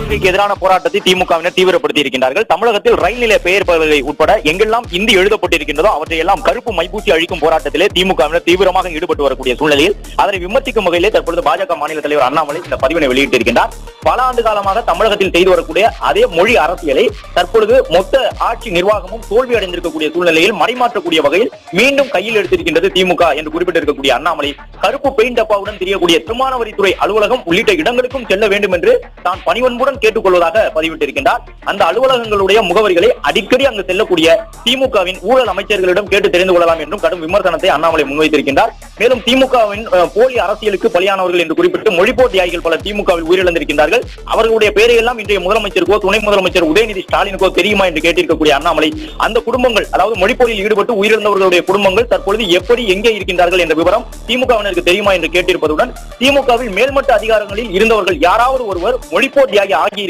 கொள்கைக்கு எதிரான போராட்டத்தை திமுகவினர் தீவிரப்படுத்தி இருக்கின்றார்கள். தமிழகத்தில் ரயில் நிலைய பெயர் பலகை உட்பட எங்கெல்லாம் இந்தி எழுதப்பட்டிருக்கின்றதோ அவற்றை எல்லாம் கருப்பு மைப்பூசி அழிக்கும் போராட்டத்திலே திமுகவினர் தீவிரமாக ஈடுபட்டு வரக்கூடிய சூழ்நிலையில் அதனை விமர்சிக்கும் வகையிலே தற்பொழுது பாஜக மாநில தலைவர் அண்ணாமலை இந்த பதிவினை வெளியிட்டிருக்கின்றார். பல ஆண்டு காலமாக தமிழகத்தில் செய்து வரக்கூடிய அதே மொழி அரசியலை தற்பொழுது மொத்த ஆட்சி நிர்வாகமும் தோல்வி அடைந்திருக்கக்கூடிய சூழ்நிலையில் மறைமாற்றக்கூடிய வகையில் மீண்டும் கையில் எடுத்திருக்கின்றது திமுக என்று குறிப்பிட்டிருக்கக்கூடிய அண்ணாமலை. கருப்பு பெயிண்ட் டப்பாவுடன் தெரியக்கூடிய திருமான வரித்துறை அலுவலகம் உள்ளிட்ட இடங்களுக்கும் செல்ல வேண்டும் என்று தான் பணிவன்புடன் கேட்டுக்கொள்வதாக பதிவிட்டிருக்கின்றார். அந்த அலுவலகங்களுடைய முகவரிகளை அடிக்கடி அங்கு செல்லக்கூடிய திமுகவின் ஊழல் அமைச்சர்களிடம் கேட்டு தெரிந்து கொள்ளலாம் என்றும் கடும் விமர்சனத்தை அண்ணாமலை முன்வைத்திருக்கின்றார். மேலும் திமுகவின் போலி அரசியலுக்கு பலியானவர்கள் என்று குறிப்பிட்டு மொழிப்போர் தியாகிகள் பல திமுகவில் உயிரிழந்திருக்கின்றார்கள். அவர்களுடைய பெயரை எல்லாம் இன்றைய முதலமைச்சருக்கோ துணை முதலமைச்சர் உதயநிதி ஸ்டாலினுக்கோ தெரியுமா என்று கேட்டிருக்கக்கூடிய அண்ணாமலை அந்த குடும்பங்கள் அதாவது மொழிப்போரில் ஈடுபட்டு உயிரிழந்தவர்களுடைய குடும்பங்கள் தற்பொழுது எப்படி எங்கே இருக்கின்றார்கள் என்ற விவரம் திமுகவினருக்கு தெரியுமா என்று கேட்டிருப்பதுடன் திமுகவில் மேல்மட்ட அதிகாரங்களில் இருந்தவர்கள் யாராவது ஒருவர் மொழிப்போர் தியாகி ஆகி